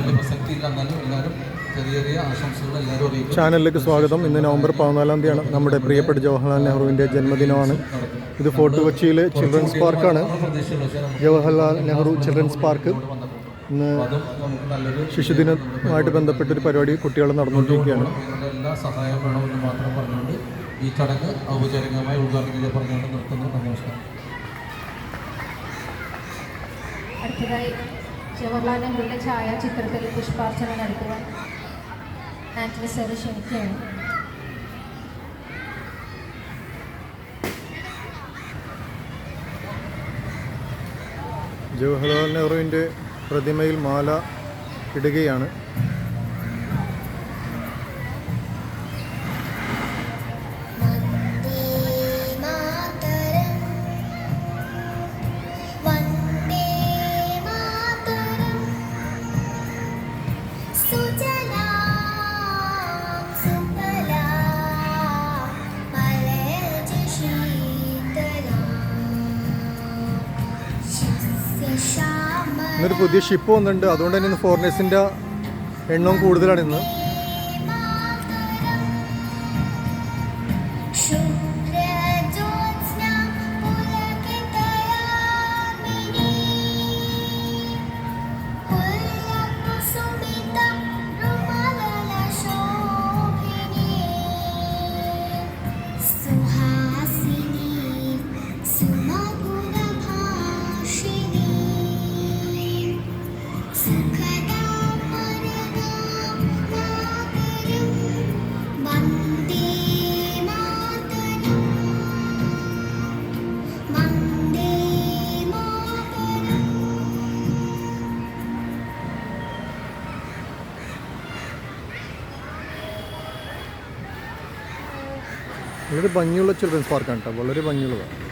വലിയ പ്രസക്തി ഇല്ല എന്നാലും എല്ലാവരും ചെറിയ ചെറിയ ആശംസകൾ എല്ലാവരും അറിയിക്കും. ചാനലിലേക്ക് സ്വാഗതം. ഇന്ന് നവംബർ പതിനാലാം തീയതിയാണ് നമ്മുടെ പ്രിയപ്പെട്ട ജവഹർലാൽ നെഹ്റുവിന്റെ ജന്മദിനമാണ്. ഇത് ഫോർട്ട് കൊച്ചിയിലെ ചിൽഡ്രൻസ് പാർക്കാണ്. Jawaharlal Nehru children's park. ഇന്ന് ശിശുദിനമായിട്ട് നമുക്ക് നല്ലൊരു ശിശുദിനവുമായിട്ട് ബന്ധപ്പെട്ടൊരു പരിപാടി കുട്ടികൾ നടന്നുകൊണ്ടിരിക്കുകയാണ്. എല്ലാ സഹായവും വേണമെന്ന് മാത്രം പറഞ്ഞുകൊണ്ട് ഈ ചടങ്ങ് ഔപചാരികമായി ഉദ്ഘാടനം ചെയ്ത് പറഞ്ഞുകൊണ്ട് നിർത്തുന്നു. നമസ്കാരം. അടുത്തതായി ജവഹർലാൽ നെഹ്റുവിന്റെ ഛായാചിത്രത്തിൽ പുഷ്പാർച്ചന നടത്തുവാൻ ആന്റണി സാറ് ക്ഷണിക്കുകയാണ്. ജവഹർലാൽ നെഹ്റുവിന്റെ പ്രതിമയിൽ മാല ഇടുകയാണ്. ഇന്നൊരു പുതിയ ഷിപ്പ് വന്നിട്ടുണ്ട്. അതുകൊണ്ട് തന്നെ ഇന്ന് ഫോറിനേഴ്സിന്റെ എണ്ണവും കൂടുതലാണ് ഇന്ന്. വളരെ ഭംഗിയുള്ള ചിൽഡ്രൻസ് പാർക്കാണ് കേട്ടോ വളരെ ഭംഗിയുള്ളതാണ്.